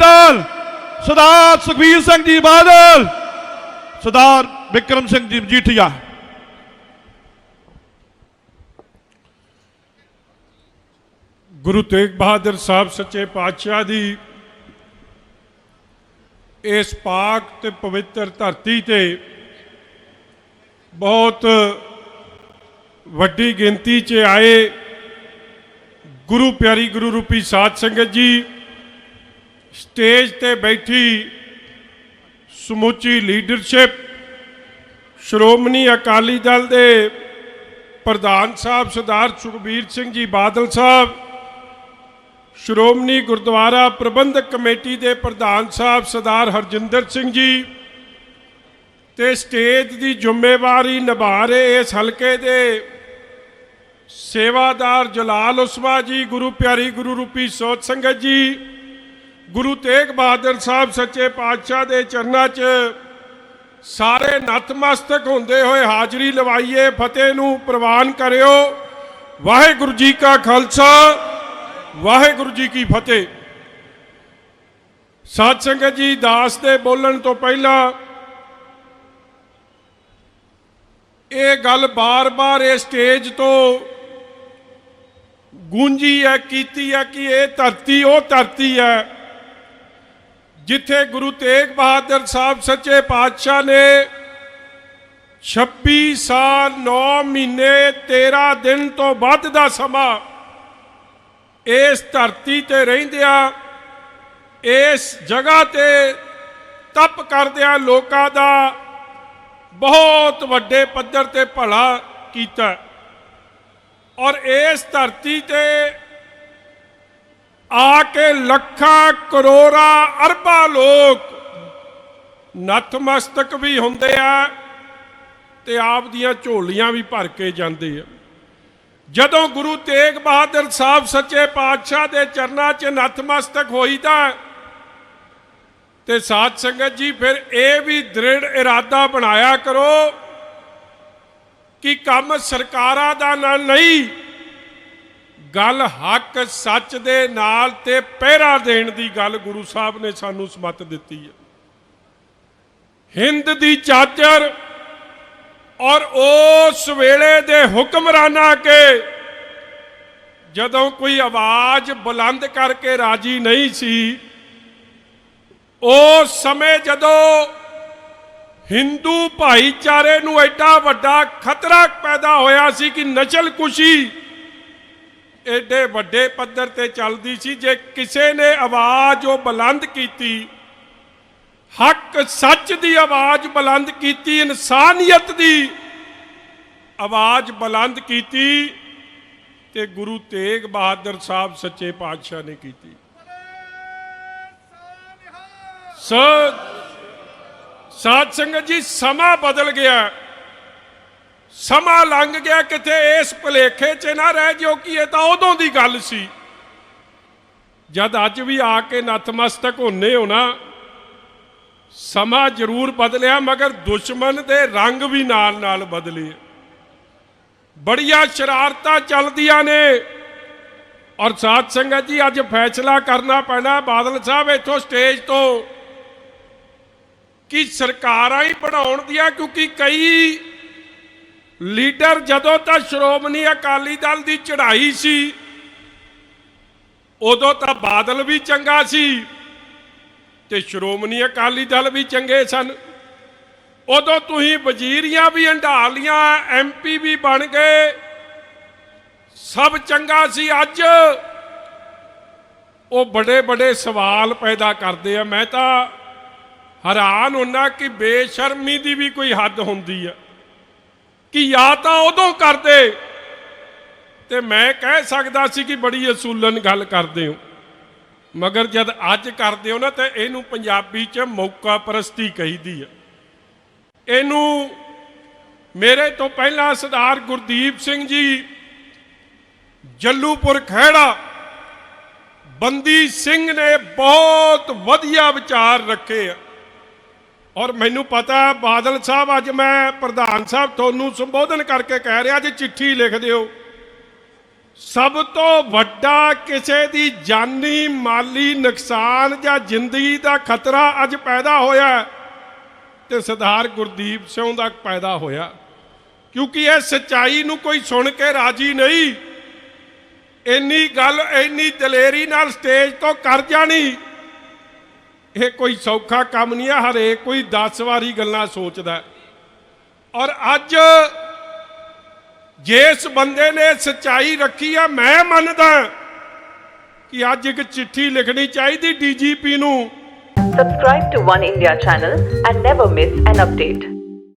ਦਲ ਸਰਦਾਰ ਸੁਖਬੀਰ ਸਿੰਘ ਜੀ ਬਾਦਲ ਸਰਦਾਰ ਵਿਕਰਮ ਸਿੰਘ ਜੀ ਮਜੀਠੀਆ ਗੁਰੂ ਤੇਗ ਬਹਾਦਰ ਸਾਹਿਬ ਸੱਚੇ ਪਾਤਸ਼ਾਹ ਦੀ ਇਸ ਪਾਕ ਤੇ ਪਵਿੱਤਰ ਧਰਤੀ ਤੇ ਬਹੁਤ ਵੱਡੀ ਗਿਣਤੀ 'ਚ ਆਏ ਗੁਰੂ ਪਿਆਰੀ ਗੁਰੂ ਰੂਪੀ ਸਾਧ ਸੰਗਤ ਜੀ ਸਟੇਜ ਤੇ ਬੈਠੀ ਸਮੁੱਚੀ ਲੀਡਰਸ਼ਿਪ ਸ਼੍ਰੋਮਣੀ ਅਕਾਲੀ ਦਲ ਦੇ ਪ੍ਰਧਾਨ ਸਾਹਿਬ ਸਰਦਾਰ ਸੁਖਬੀਰ ਸਿੰਘ ਜੀ ਬਾਦਲ ਸਾਹਿਬ, ਸ਼੍ਰੋਮਣੀ ਗੁਰਦੁਆਰਾ ਪ੍ਰਬੰਧਕ ਕਮੇਟੀ ਦੇ ਪ੍ਰਧਾਨ ਸਾਹਿਬ ਸਰਦਾਰ ਹਰਜਿੰਦਰ ਸਿੰਘ ਜੀ ਤੇ ਸਟੇਜ ਦੀ ਜ਼ਿੰਮੇਵਾਰੀ ਨਿਭਾ ਰਹੇ ਇਸ ਹਲਕੇ ਦੇ ਸੇਵਾਦਾਰ ਜਲਾਲ ਉਸਮਾ ਜੀ, ਗੁਰੂ ਪਿਆਰੀ ਗੁਰੂ ਰੂਪੀ ਸੋਤ ਸੰਗਤ ਜੀ ਗੁਰੂ ਤੇਗ ਬਹਾਦਰ ਸਾਹਿਬ ਸੱਚੇ ਪਾਤਸ਼ਾਹ ਦੇ ਚਰਨਾਂ 'ਚ ਸਾਰੇ ਨਤਮਸਤਕ ਹੁੰਦੇ ਹੋਏ ਹਾਜ਼ਰੀ ਲਵਾਈਏ, ਫਤਿਹ ਨੂੰ ਪ੍ਰਵਾਨ ਕਰਿਓ। ਵਾਹਿਗੁਰੂ ਜੀ ਕਾ ਖਾਲਸਾ, ਵਾਹਿਗੁਰੂ ਜੀ ਕੀ ਫਤਿਹ। ਸਾਧ ਸੰਗਤ ਜੀ, ਦਾਸ ਦੇ ਬੋਲਣ ਤੋਂ ਪਹਿਲਾਂ ਇਹ ਗੱਲ ਬਾਰ-ਬਾਰ ਇਹ ਸਟੇਜ ਤੋਂ ਗੂੰਜੀ ਹੈ, ਕੀਤੀ ਹੈ ਕਿ ਇਹ ਧਰਤੀ ਉਹ ਧਰਤੀ ਹੈ ਜਿੱਥੇ ਗੁਰੂ ਤੇਗ ਬਹਾਦਰ ਸਾਹਿਬ ਸੱਚੇ ਪਾਤਸ਼ਾਹ ਨੇ 26 ਸਾਲ 9 ਮਹੀਨੇ 13 ਦਿਨ ਤੋਂ ਵੱਧ ਦਾ ਸਮਾਂ ਇਸ ਧਰਤੀ ਤੇ ਰਹਿੰਦਿਆਂ, ਇਸ ਜਗ੍ਹਾ ਤੇ ਤਪ ਕਰਦਿਆਂ ਲੋਕਾਂ ਦਾ ਬਹੁਤ ਵੱਡੇ ਪੱਧਰ ਤੇ ਭਲਾ ਕੀਤਾ। ਔਰ ਇਸ ਧਰਤੀ ਤੇ ਆ ਕੇ ਲੱਖਾਂ ਕਰੋੜਾਂ ਅਰਬਾਂ ਲੋਕ ਨਤਮਸਤਕ ਵੀ ਹੁੰਦੇ ਆ ਤੇ ਆਪ ਦੀਆਂ ਝੋਲੀਆਂ ਵੀ ਭਰ ਕੇ ਜਾਂਦੇ ਆ। ਜਦੋਂ ਗੁਰੂ ਤੇਗ ਬਹਾਦਰ ਸਾਹਿਬ ਸੱਚੇ ਪਾਤਸ਼ਾਹ ਦੇ ਚਰਨਾਂ 'ਚ ਨਤਮਸਤਕ ਹੋਈਦਾ ਤੇ ਸਾਧ ਸੰਗਤ ਜੀ, ਫਿਰ ਇਹ ਵੀ ਦ੍ਰਿੜ ਇਰਾਦਾ ਬਣਾਇਆ ਕਰੋ ਕਿ ਕੰਮ ਸਰਕਾਰਾਂ ਦਾ ਨਾਲ ਨਹੀਂ ਗੱਲ ਹੱਕ ਸੱਚ ਦੇ ਨਾਲ ਤੇ ਪਹਿਰਾ ਦੇਣ ਦੀ ਗੱਲ ਗੁਰੂ ਸਾਹਿਬ ਨੇ ਸਾਨੂੰ ਸਮਤ ਦਿੱਤੀ ਹੈ। ਹਿੰਦ ਦੀ ਚਾਦਰ ਔਰ ਉਸ ਵੇਲੇ ਦੇ ਹੁਕਮਰਾਨਾਂ ਕੇ ਜਦੋਂ ਕੋਈ ਆਵਾਜ਼ ਬੁਲੰਦ ਕਰਕੇ ਰਾਜੀ ਨਹੀਂ ਸੀ ਉਸ ਸਮੇਂ ਜਦੋਂ ਹਿੰਦੂ ਭਾਈਚਾਰੇ ਨੂੰ ਐਡਾ ਵੱਡਾ ਖਤਰਾ ਪੈਦਾ ਹੋਇਆ ਸੀ ਕਿ ਨਸਲ ਕੁਸ਼ੀ ਐਡੇ ਵੱਡੇ ਪੱਧਰ ਤੇ ਚੱਲਦੀ ਸੀ ਜੇ ਕਿਸੇ ਨੇ ਆਵਾਜ਼ ਉਹ ਬੁਲੰਦ ਕੀਤੀ, ਹੱਕ ਸੱਚ ਦੀ ਆਵਾਜ਼ ਬੁਲੰਦ ਕੀਤੀ, ਇਨਸਾਨੀਅਤ ਦੀ ਆਵਾਜ਼ ਬੁਲੰਦ ਕੀਤੀ ਤੇ ਗੁਰੂ ਤੇਗ ਬਹਾਦਰ ਸਾਹਿਬ ਸੱਚੇ ਪਾਤਸ਼ਾਹ ਨੇ ਕੀਤੀ। ਸੋ ਸਾਧ ਸੰਗਤ ਜੀ, ਸਮਾਂ ਬਦਲ ਗਿਆ। ਸਮਾਂ ਲੰਘ ਗਿਆ ਕਿਤੇ ਇਸ ਭੁਲੇਖੇ 'ਚ ਨਾ ਰਹਿ ਜਿਓ ਕਿ ਇਹ ਤਾਂ ਉਦੋਂ ਦੀ ਗੱਲ ਸੀ। ਜਦ ਅੱਜ ਵੀ ਆ ਕੇ ਨਤਮਸਤਕ ਹੁੰਨੇ ਹੋ ਨਾ, ਸਮਾਂ ਜ਼ਰੂਰ ਬਦਲਿਆ, ਮਗਰ ਦੁਸ਼ਮਣ ਦੇ ਰੰਗ ਵੀ ਨਾਲ ਨਾਲ ਬਦਲੇ। ਬੜੀਆਂ ਸ਼ਰਾਰਤਾਂ ਚੱਲਦੀਆਂ ਨੇ। ਔਰ ਸਾਧ ਸੰਗਤ ਜੀ, ਅੱਜ ਫੈਸਲਾ ਕਰਨਾ ਪੈਣਾ, ਬਾਦਲ ਸਾਹਿਬ ਇੱਥੋਂ ਸਟੇਜ ਤੋਂ। ਕਿ ਸਰਕਾਰਾਂ ਹੀ ਬਣਾਉਣ ਦੀਆਂ, ਕਿਉਂਕਿ ਕਈ ਲੀਡਰ ਜਦੋਂ ਤਾਂ ਸ਼੍ਰੋਮਣੀ ਅਕਾਲੀ ਦਲ ਦੀ ਚੜ੍ਹਾਈ ਸੀ, ਉਦੋਂ ਤਾਂ ਬਾਦਲ ਵੀ ਚੰਗਾ ਸੀ ਤੇ ਸ਼੍ਰੋਮਣੀ ਅਕਾਲੀ ਦਲ ਵੀ ਚੰਗੇ ਸਨ। ਉਦੋਂ ਤੁਸੀਂ ਵਜ਼ੀਰੀਆਂ ਵੀ ਹੰਢਾ ਲੀਆਂ ਐਮਪੀ ਵੀ ਬਣ ਗਏ, ਸਭ ਚੰਗਾ ਸੀ। ਅੱਜ ਉਹ ਬੜੇ ਬੜੇ ਸਵਾਲ ਪੈਦਾ ਕਰਦੇ ਆ। ਮੈਂ ਤਾਂ ਹੈਰਾਨ ਹੁੰਨਾ ਕਿ ਬੇਸ਼ਰਮੀ ਦੀ ਵੀ ਕੋਈ ਹੱਦ ਹੁੰਦੀ ਆ। ਕਿ ਜਾਂ ਤਾਂ ਉਦੋਂ ਕਰਦੇ। ਤੇ ਮੈਂ ਕਹਿ ਸਕਦਾ ਸੀ ਕਿ ਬੜੀ ਅਸੂਲਨ ਗੱਲ ਕਰਦੇ ਹੋ। ਮਗਰ ਜਦ ਅੱਜ ਕਰਦੇ ਹੋ ਨਾ, ਤੇ ਇਹਨੂੰ ਪੰਜਾਬੀ 'ਚ ਮੌਕਾ ਪ੍ਰਸਤੀ ਕਹੀਦੀ ਆ। ਇਹਨੂੰ ਮੇਰੇ ਤੋਂ ਪਹਿਲਾਂ ਸਰਦਾਰ ਗੁਰਦੀਪ ਸਿੰਘ ਜੀ, ਜੱਲੂਪੁਰ ਖਹਿੜਾ, ਬੰਦੀ ਸਿੰਘ ਨੇ ਬਹੁਤ ਵਧੀਆ ਵਿਚਾਰ ਰੱਖੇ ਆ। ਔਰ ਮੈਨੂੰ ਪਤਾ ਬਾਦਲ ਸਾਹਿਬ, ਅੱਜ ਮੈਂ ਪ੍ਰਧਾਨ ਸਾਹਿਬ ਤੁਹਾਨੂੰ ਸੰਬੋਧਨ ਕਰਕੇ ਕਹਿ ਰਿਹਾ ਜੀ ਚਿੱਠੀ ਲਿਖ ਦਿਓ। ਸਭ ਤੋਂ ਵੱਡਾ ਕਿਸੇ ਦੀ ਜਾਨੀ ਮਾਲੀ ਨੁਕਸਾਨ ਜਾਂ ਜ਼ਿੰਦਗੀ ਦਾ ਖਤਰਾ ਅੱਜ ਪੈਦਾ ਹੋਇਆ ਹੈ ਤੇ ਸਰਦਾਰ ਗੁਰਦੀਪ ਸਿੰਘ ਦਾ ਪੈਦਾ ਹੋਇਆ। ਕਿਉਂਕਿ ਇਹ ਸਚਾਈ ਨੂੰ ਕੋਈ ਸੁਣ ਕੇ ਰਾਜੀ ਨਹੀਂ। ਇੰਨੀ ਗੱਲ, ਇੰਨੀ ਦਲੇਰੀ ਨਾਲ ਸਟੇਜ ਤੋਂ ਕਰ ਜਾਣੀ। ਇਹ ਕੋਈ ਸੌਖਾ ਕੰਮ ਨਹੀਂ ਹੈ ਹਰੇਕ ਕੋਈ 10 ਵਾਰੀ ਗੱਲਾਂ ਸੋਚਦਾ ਔਰ ਅੱਜ ਜਿਸ ਬੰਦੇ ਨੇ ਸਚਾਈ ਰੱਖੀ ਆ, ਮੈਂ ਮੰਨਦਾ ਕਿ ਅੱਜ ਇੱਕ ਚਿੱਠੀ ਲਿਖਣੀ ਚਾਹੀਦੀ ਡੀਜੀਪੀ ਨੂੰ Subscribe to One India channel and never miss an update.